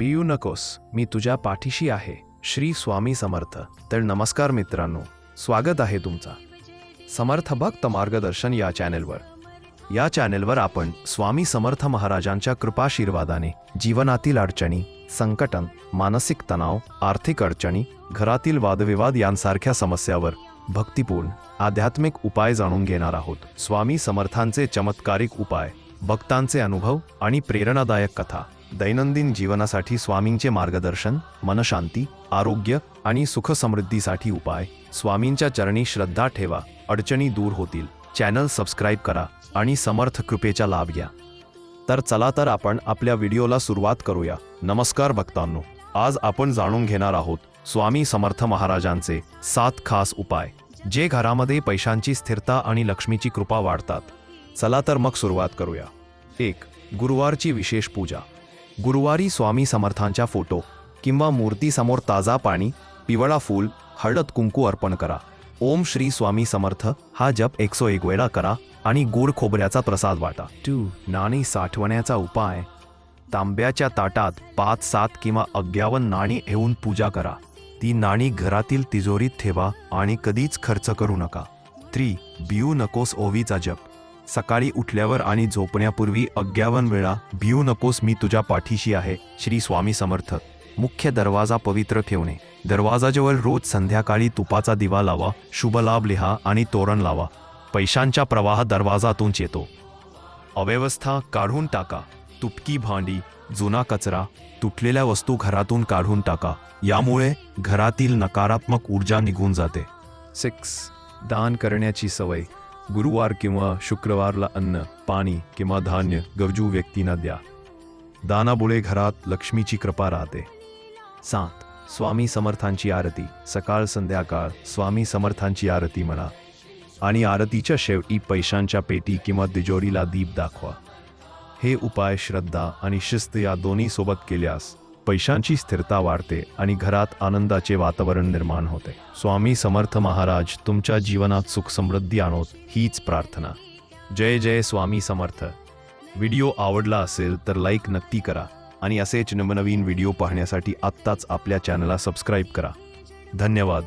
View नकोस. मी तुझ्या पाठीशी आहे. श्री स्वामी समर्थ. तर नमस्कार मित्रांनो. स्वागत आहे तुमचा. समर्थ भक्त मार्गदर्शन या चॅनेलवर. या चॅनेलवर आपण स्वामी समर्थ महाराजांच्या कृपाशीर्वादाने जीवनातील अडचणी संकटन मानसिक तणाव आर्थिक अडचणी घरातील वादविवाद यांसारख्या समस्यावर भक्तिपूर्ण आध्यात्मिक उपाय जाणून घेणार आहोत. स्वामी समर्थांचे चमत्कारिक उपाय भक्तांचे अनुभव आणि प्रेरणादायक कथा. दैनंदिन जीवनासाठी स्वामींचे मार्गदर्शन मनशांती आरोग्य आणि सुख समृद्धीसाठी उपाय. स्वामींच्या चरणी श्रद्धा ठेवा. अडचणी दूर होतील. चॅनल सबस्क्राईब करा आणि समर्थ कृपेचा लाभ घ्या. तर चला तर आपण आपल्या व्हिडिओला सुरुवात करूया. नमस्कार भक्तांनो आज आपण जाणून घेणार आहोत स्वामी समर्थ महाराजांचे सात खास उपाय जे घरामध्ये पैशांची स्थिरता आणि लक्ष्मीची कृपा वाढतात. चला तर मग सुरुवात करूया. एक गुरुवारची विशेष पूजा. गुरुवारी स्वामी समर्थांच्या फोटो किंवा मूर्तीसमोर ताजा पाणी पिवळा फूल हळद कुंकू अर्पण करा. ओम श्री स्वामी समर्थ हा जप एकसो एक वेळा करा आणि गोड खोबऱ्याचा प्रसाद वाटा. टू. नाणी साठवण्याचा उपाय. तांब्याच्या ताटात पाच सात किंवा अग्यावन नाणी ठेवून पूजा करा. ती नाणी घरातील तिजोरीत ठेवा आणि कधीच खर्च करू नका. थ्री. बियू नकोस ओवीचा जप. सकाळी उठल्यावर आणि झोपण्यापूर्वी अग्यावन वेळा भिऊ नकोस मी तुझ्या पाठीशी आहे श्री स्वामी समर्थ. मुख्य दरवाजा पवित्र ठेवणे. दरवाजाजवळ रोज संध्याकाळी तुपाचा दिवा लावा शुभ लाभ लिहा आणि तोरण लावा. पैशांच्या प्रवाह दरवाजातूनच येतो अव्यवस्था काढून टाका. तुटकी भांडी जुना कचरा तुटलेल्या वस्तू घरातून काढून टाका. यामुळे घरातील नकारात्मक ऊर्जा निघून जाते. सिक्स. दान करण्याची सवय. गुरुवार किंवा शुक्रवारला अन्न पाणी किंवा धान्य गरजू व्यक्तींना द्या. दानाबुळे घरात लक्ष्मीची कृपा राहते. सात. स्वामी समर्थांची आरती. सकाळ संध्याकाळ स्वामी समर्थांची आरती म्हणा. आणि आरतीच्या शेवटी पैशांच्या पेटी किंवा तिजोरीला दीप दाखवा. हे उपाय श्रद्धा आणि शिस्त या दोन्ही सोबत केल्यास पैशांची स्थिरता वाढते आणि घरात आनंदाचे वातावरण निर्माण होते. स्वामी समर्थ महाराज तुमच्या जीवनात सुख समृद्धी आणोत हीच प्रार्थना. जय जय स्वामी समर्थ. व्हिडिओ आवडला असेल तर लाईक नक्की करा आणि असेच नवनवीन व्हिडिओ पाहण्यासाठी आत्ताच आपल्या चॅनलला सबस्क्राईब करा. धन्यवाद.